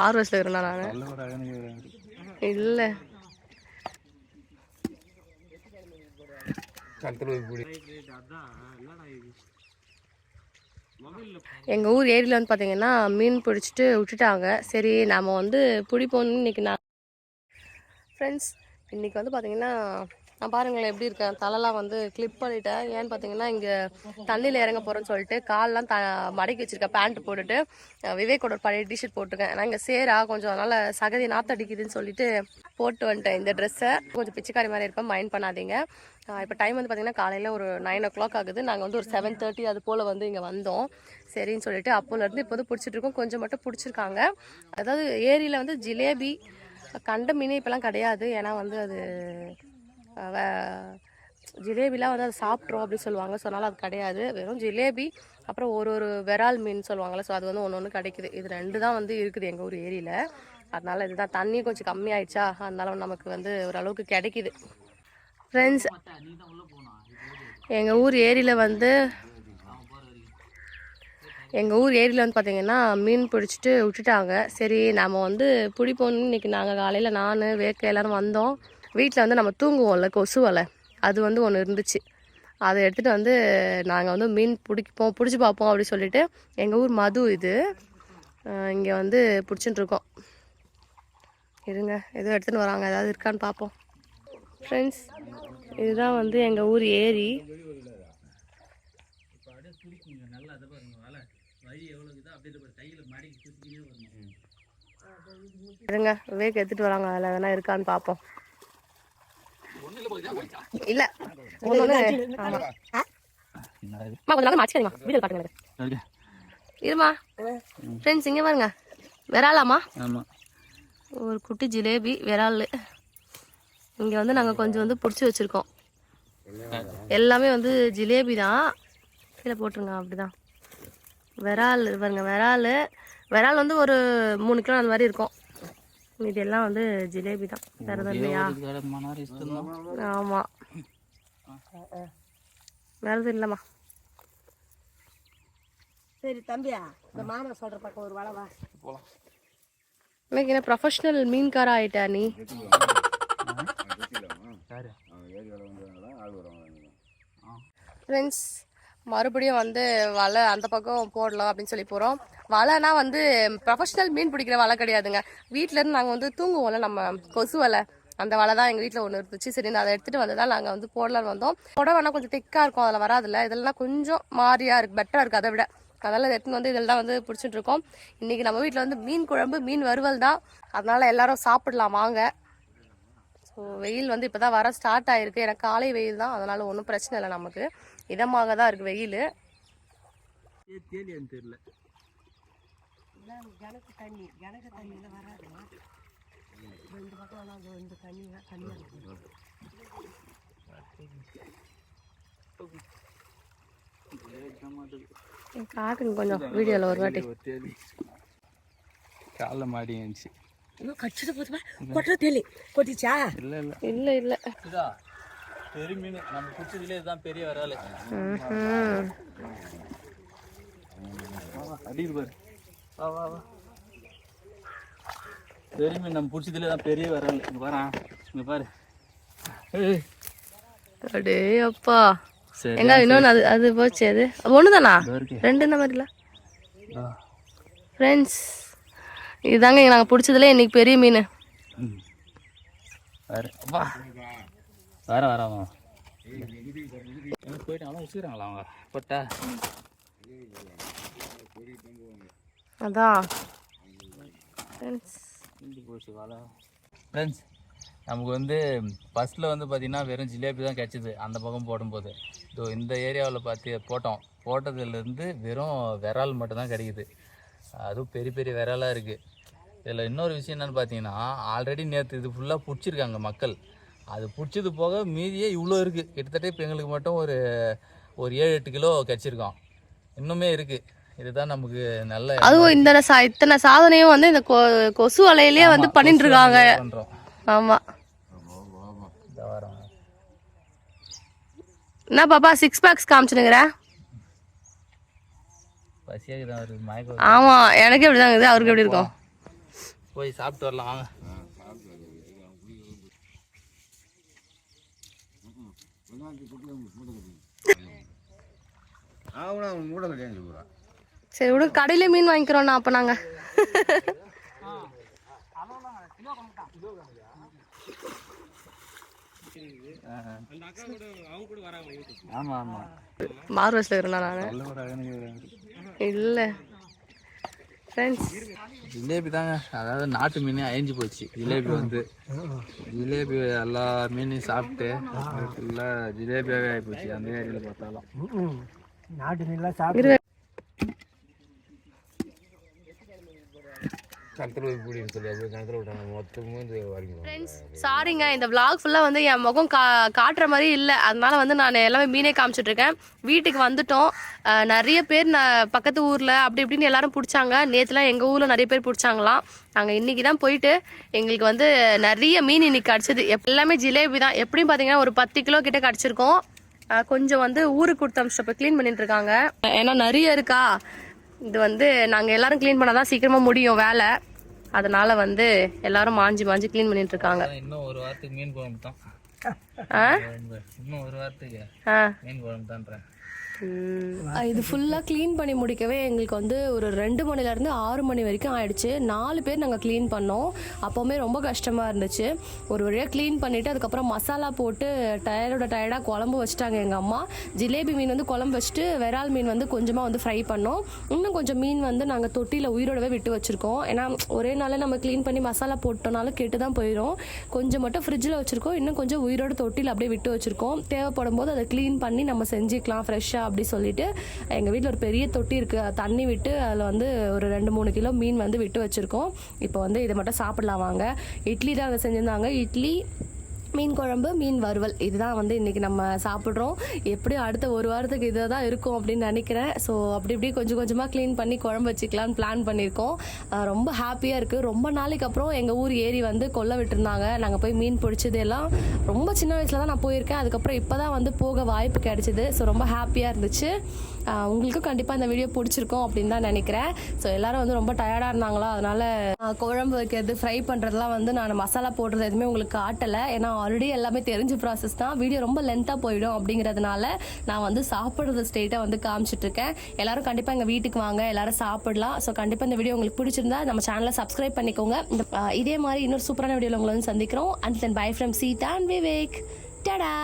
மார்வெஸ்ல இருந்தா நான். இல்லை. எங்கள் ஊர் ஏரியில் வந்து பார்த்தீங்கன்னா மீன் பிடிச்சிட்டு விட்டுட்டாங்க. சரி நம்ம வந்து பிடிப்போம்னு இன்னைக்கு நான் ஃப்ரெண்ட்ஸ் இன்றைக்கி வந்து பார்த்தீங்கன்னா நான் பாருங்களேன் எப்படி இருக்கேன் தலைலாம் வந்து கிளிப் பண்ணிட்டேன். ஏன்னு பார்த்தீங்கன்னா இங்கே தண்ணியில் இறங்க போகிறேன்னு சொல்லிட்டு கால்லாம் த மடக்கி வச்சிருக்கேன் பேண்ட் போட்டுட்டு விவேக்கோட ஒரு பழைய டிஷர்ட் போட்டிருக்கேன். நான் இங்கே சேரா கொஞ்சம் அதனால் சகதி நாத்தடிக்குதுன்னு சொல்லிட்டு போட்டு வந்துட்டேன் இந்த ட்ரெஸ்ஸை கொஞ்சம் பிச்சைக்காரி மாதிரி இருப்பேன் மைண்ட் பண்ணாதீங்க. இப்போ டைம் வந்து பார்த்தீங்கன்னா காலையில் ஒரு நைன் ஓ கிளாக் ஆகுது. நாங்கள் வந்து ஒரு செவன் தேர்ட்டி அது போல் வந்து இங்கே வந்தோம். சரின்னு சொல்லிட்டு அப்போலேருந்து இப்போ வந்து பிடிச்சிட்ருக்கோம் கொஞ்சம் மட்டும் பிடிச்சிருக்காங்க. அதாவது ஏரியில் வந்து ஜிலேபி கண்ட மீன் இப்போலாம் கிடையாது. ஏன்னா வந்து அது ஜிலேபிலாம் வந்து அதை சாப்பிட்றோம் அப்படின்னு சொல்லுவாங்க ஸோ அதனால் அது கிடையாது. வெறும் ஜிலேபி அப்புறம் ஒரு ஒரு விரால் மீன் சொல்லுவாங்கள்ல ஸோ அது வந்து ஒன்று ஒன்று கிடைக்குது. இது ரெண்டு தான் வந்து இருக்குது எங்கள் ஊர் ஏரியில். அதனால் இதுதான் தண்ணி கொஞ்சம் கம்மியாயிடுச்சா? அதனால நமக்கு வந்து ஓரளவுக்கு கிடைக்குது. ஃப்ரெண்ட்ஸ் எங்கள் ஊர் ஏரியில் வந்து எங்கள் ஊர் ஏரியில் வந்து பார்த்திங்கன்னா மீன் பிடிச்சிட்டு விட்டுட்டாங்க. சரி நம்ம வந்து பிடிப்போம்னு இன்னைக்கு நாங்கள் காலையில் நான் வேக்க எல்லோரும் வந்தோம். வீட்டில் வந்து நம்ம தூங்குவோம்ல கொசு வலை அது வந்து ஒன்று இருந்துச்சு. அதை எடுத்துகிட்டு வந்து நாங்கள் வந்து மீன் பிடிப்போம் பிடிச்சி பார்ப்போம் அப்படி சொல்லிட்டு எங்கள் ஊர் மது இது. இங்கே வந்து பிடிச்சிட்டு இருக்கோம். இருங்க எதுவும் எடுத்துன்னு வராங்க. ஏதாவது இருக்கான்னு பார்ப்போம். ஃப்ரெண்ட்ஸ் இதுதான் வந்து எங்கள் ஊர் ஏரி. இருங்க விவேக் எடுத்துகிட்டு வராங்க. அதில் எதனா இருக்கான்னு பார்ப்போம். இல்ல ஒண்ணு நாள் மாச்சிக்காதீமா வீடியோ இருமா ஃப்ரெண்ட்ஸ் இங்கே பாருங்க விராலாமா ஆமாம் ஒரு குட்டி ஜிலேபி விரால் இங்கே வந்து நாங்கள் கொஞ்சம் வந்து பிடிச்சி வச்சுருக்கோம் எல்லாமே வந்து ஜிலேபி தான் கீழே போட்டுருங்க அப்படிதான் விரால் பாருங்க விரால் விரால் வந்து ஒரு மூணு கிலோ அந்த மாதிரி இருக்கும் இது எல்லாம் வந்து ஜிலேபி தான். வேறு இல்லையா? ஆமாம் வேறு எதுவும் இல்லைம்மா. சரி தம்பியா இந்த மாமா சொல்ற பக்கம் ஒரு வள வா. போகலாம் இன்னைக்கு என்ன ப்ரொஃபஷ்னல் மீன்காரா ஆயிட்டா நீ? ஃப்ரெண்ட்ஸ் மறுபடியும் வந்து வலை அந்த பக்கம் போடலாம் அப்படின்னு சொல்லி போகிறோம் வலைனா வந்து ப்ரொஃபஷ்னல் மீன் பிடிக்கிற வலை கிடையாதுங்க. வீட்டிலேருந்து நாங்கள் வந்து தூங்குவோம்ல நம்ம கொசு வலை. அந்த வலை தான் எங்கள் வீட்டில் ஒன்று இருந்துச்சு. சரி அதை எடுத்துகிட்டு வந்து தான் நாங்கள் வந்து போடலான்னு வந்தோம். புடவைனா கொஞ்சம் திக்காக இருக்கும் அதில் வராதுல்ல. இதெல்லாம் கொஞ்சம் மாறியாக இருக்குது பெட்டராக இருக்குது அதை விட. அதனால் எடுத்துன்னு வந்து இதெல்லாம் வந்து பிடிச்சிட்டு இருக்கோம். இன்றைக்கி நம்ம வீட்டில் வந்து மீன் குழம்பு மீன் வறுவல் தான். அதனால் எல்லாரும் சாப்பிடலாம் வாங்க. ஸோ வெயில் வந்து இப்போ தான் வர ஸ்டார்ட் ஆகிருக்கு எனக்கு காலை வெயில் தான். அதனால் ஒன்றும் பிரச்சனை இல்லை நமக்கு. இதமாக தான் இருக்குது வெயில். தெரியல கணக்கு தண்ணி கணக்கு தண்ணியில வராது ரெண்டு பக்கம் எல்லாம் அது இந்த தண்ணி தண்ணியா இருக்கும் காட்டுங்க கொஞ்சம் வீடியோவில் ஒரு வாட்டி. காலைல மாடி இருந்துச்சு இன்னும் கடிச்சது போதுமா? கொட்டுற தேலி கொட்டிச்சா? இல்லை இல்லை. இல்லை இல்லை. இதா? பெரிய மீன். நம்ம பிடிச்சதுலேயே இதுதான் பெரிய வரால். அடிக்குது பாரு. வா வா வா. பெரிய மீன் நம்ம பிடிச்சதுலேயே தான் பெரிய வரால் இங்கே பாரு இங்கே பாரு. அடே அப்பா. எங்க இன்னொன்று அது அது போச்சு அது. ஒன்று தானா ரெண்டு இந்த மாதிரில. ஃப்ரெண்ட்ஸ் இதுதாங்க நாங்கள் பிடிச்சதுல இன்னைக்கு பெரிய மீன். ம். வர வா வர வர வா. எங்க போயிட்டாங்களா வச்சுக்கிறாங்களா அவங்க போட்டா அதான். ஃப்ரெண்ட்ஸ் போச்சு வலை ஃப்ரெண்ட்ஸ் நமக்கு வந்து ஃபஸ்ட்டில் வந்து பார்த்திங்கன்னா வெறும் ஜிலேபி தான் கிடச்சிது. அந்த பக்கம் போடும்போது. இதோ இந்த ஏரியாவில் பார்த்து போட்டோம். போட்டதுலேருந்து வெறும் விரால் மட்டும்தான் கிடைக்குது. அதுவும் பெரிய பெரிய விராலாக இருக்குது இதில் இன்னொரு விஷயம் என்னென்னு பார்த்தீங்கன்னா ஆல்ரெடி நேற்று இது ஃபுல்லாக பிடிச்சிருக்காங்க மக்கள். அது பிடிச்சது போக மீதியே இவ்வளோ இருக்குது கிட்டத்தட்ட இப்போ எங்களுக்கு மட்டும் ஒரு ஒரு ஏழு எட்டு கிலோ கிடச்சிருக்கோம் இன்னுமே இருக்குது இதுதான் நமக்கு நல்ல அதுவும் இந்த இத்தனை சாதனையும் வந்து இந்த கொசு வலையிலேயே வந்து பண்ணிட்டு இருக்காங்க. பண்ணுறோம் ஆமா. இந்த வாரம். என்ன பாப்பா சிக்ஸ் பேக்ஸ் காமிச்சுனுங்கிற பசியாக தான் வருது மயக்கம் ஆமா எனக்கு எப்படி தான் இருக்குது அவருக்கு எப்படி இருக்கும்? போய் சாப்பிட்டு வரலாம் வாங்க. சரி விடு கடையில மீன் வாங்கிக்கிறோண்ணா அப்போ நாங்கள் மார்வஸில் இருக்கிறேண்ணா நான். இல்லை. ஃப்ரெண்ட்ஸ் ஜிலேபி தாங்க. அதாவது நாட்டு மீன் அழிஞ்சு போச்சு. ஜிலேபி வந்து ஜிலேபி எல்லா மீனையும் சாப்பிட்டு ஃபுல்லாக ஜிலேபியாகவே ஆகி போச்சு. அந்த ஏரியாவில் பார்த்தாலும். நாட்டு மீன்லாம் சாரிங்க இந்த vlog ஃபுல்லாக வந்து என் முகம் கா காட்டுற மாதிரி இல்லை. அதனால வந்து நான் எல்லாமே மீனே காமிச்சிட்டு இருக்கேன். வீட்டுக்கு வந்துட்டோம். நிறைய பேர் நான் பக்கத்து ஊரில் அப்படி இப்படின்னு எல்லாரும் பிடிச்சாங்க. நேற்றுலாம் எங்கள் ஊரில் நிறைய பேர் பிடிச்சாங்களாம். நாங்கள் இன்றைக்கி தான் போயிட்டு எங்களுக்கு வந்து நிறைய மீன் இன்னைக்கு கிடச்சிது. எல்லாமே ஜிலேபி தான். எப்படியும் பார்த்தீங்கன்னா ஒரு பத்து கிலோ கிட்ட கிடச்சிருக்கோம். கொஞ்சம் வந்து ஊருக்கு கொடுத்த அம்சம் க்ளீன் பண்ணிட்டு இருக்காங்க. ஏன்னா நிறைய இருக்கா? இது வந்து நாங்கள் எல்லாரும் க்ளீன் பண்ணால் தான் சீக்கிரமாக முடியும் வேலை. அதனால வந்து எல்லாரும் மாஞ்சி மாஞ்சி க்ளீன் பண்ணிட்டு இருக்காங்க. இன்னும் ஒரு வாரத்துக்கு மீன் குழம்பு தான். ஆ? இன்னும் ஒரு வாரத்துக்கு ஆ. மீன் குழம்பு தான்றேன். இது ஃபுல்லாக க்ளீன் பண்ணி முடிக்கவே எங்களுக்கு வந்து ஒரு ரெண்டு மணிலேருந்து ஆறு மணி வரைக்கும் ஆயிடுச்சு. நாலு பேர் நாங்கள் க்ளீன் பண்ணோம். அப்போவுமே ரொம்ப கஷ்டமாக இருந்துச்சு. ஒரு வழியாக க்ளீன் பண்ணிவிட்டு அதுக்கப்புறம் மசாலா போட்டு டயர்டோட டயர்டாக குழம்பு வச்சுட்டாங்க எங்கள் அம்மா. ஜிலேபி மீன் வந்து குழம்பு வச்சுட்டு விரால் மீன் வந்து கொஞ்சமாக வந்து ஃப்ரை பண்ணோம். இன்னும் கொஞ்சம் மீன் வந்து நாங்கள் தொட்டியில் உயிரோடவே விட்டு வச்சுருக்கோம். ஏன்னா ஒரே நாளில் நம்ம க்ளீன் பண்ணி மசாலா போட்டோனாலும் கெட்டு தான் போயிடும் கொஞ்சம் மட்டும் ஃப்ரிட்ஜில் வச்சுருக்கோம். இன்னும் கொஞ்சம் உயிரோட தொட்டியில் அப்படியே விட்டு வச்சுருக்கோம். தேவைப்படும் போது அதை க்ளீன் பண்ணி நம்ம செஞ்சுக்கலாம் ஃப்ரெஷ்ஷாக அப்படி சொல்லிட்டு எங்கள் வீட்டில் ஒரு பெரிய தொட்டி இருக்குது தண்ணி விட்டு அதில் வந்து ஒரு ரெண்டு மூணு கிலோ மீன் வந்து விட்டு வச்சுருக்கோம். இப்போ வந்து இதை மட்டும் சாப்பிடலாம் வாங்க. இட்லி தான் அங்கே செஞ்சுருந்தாங்க. இட்லி மீன் குழம்பு மீன் வறுவல். இதுதான் வந்து இன்றைக்கி நம்ம சாப்பிட்றோம். எப்படியும் அடுத்த ஒரு வாரத்துக்கு இதை தான் இருக்கும் அப்படின்னு நினைக்கிறேன். ஸோ அப்படி இப்படி கொஞ்சம் கொஞ்சமாக க்ளீன் பண்ணி குழம்பு வச்சுக்கலான்னு பிளான் பண்ணியிருக்கோம். ரொம்ப ஹாப்பியாக இருக்குது ரொம்ப நாளைக்கு அப்புறம் எங்கள் ஊர் ஏரி வந்து கொல்ல விட்டுருந்தாங்க. நாங்கள் போய் மீன் பிடிச்சது எல்லாம் ரொம்ப சின்ன வயசில் தான் நான் போயிருக்கேன். அதுக்கப்புறம் இப்போ தான் வந்து போக வாய்ப்பு கிடைச்சிது. ஸோ ரொம்ப ஹாப்பியாக இருந்துச்சு. உங்களுக்கும் கண்டிப்பாக இந்த வீடியோ பிடிச்சிருக்கும் அப்படின்னு தான் நினைக்கிறேன். ஸோ எல்லாரும் வந்து ரொம்ப டயர்டாக இருந்தாங்களா? அதனால் குழம்பு வைக்கிறது ஃப்ரை பண்ணுறதுலாம் வந்து நான் மசாலா போடுறது எதுவுமே உங்களுக்கு காட்டலை. ஏன்னா ஆல்ரெடி எல்லாமே தெரிஞ்ச ப்ராசஸ் தான். வீடியோ ரொம்ப லென்த்தாக போயிடும் அப்படிங்கிறதுனால நான் வந்து சாப்பிட்றது ஸ்டேட்டை வந்து காமிச்சிட்டு இருக்கேன் எல்லாரும் கண்டிப்பாக எங்கள் வீட்டுக்கு வாங்க எல்லாரும் சாப்பிடலாம். ஸோ கண்டிப்பாக இந்த வீடியோ உங்களுக்கு பிடிச்சிருந்தா நம்ம சேனலை சப்ஸ்கிரைப் பண்ணிக்கோங்க. இதே மாதிரி இன்னொரு சூப்பரான வீடியோவில் உங்களை வந்து சந்திக்கிறோம். And then bye from Seetha and Vivek tata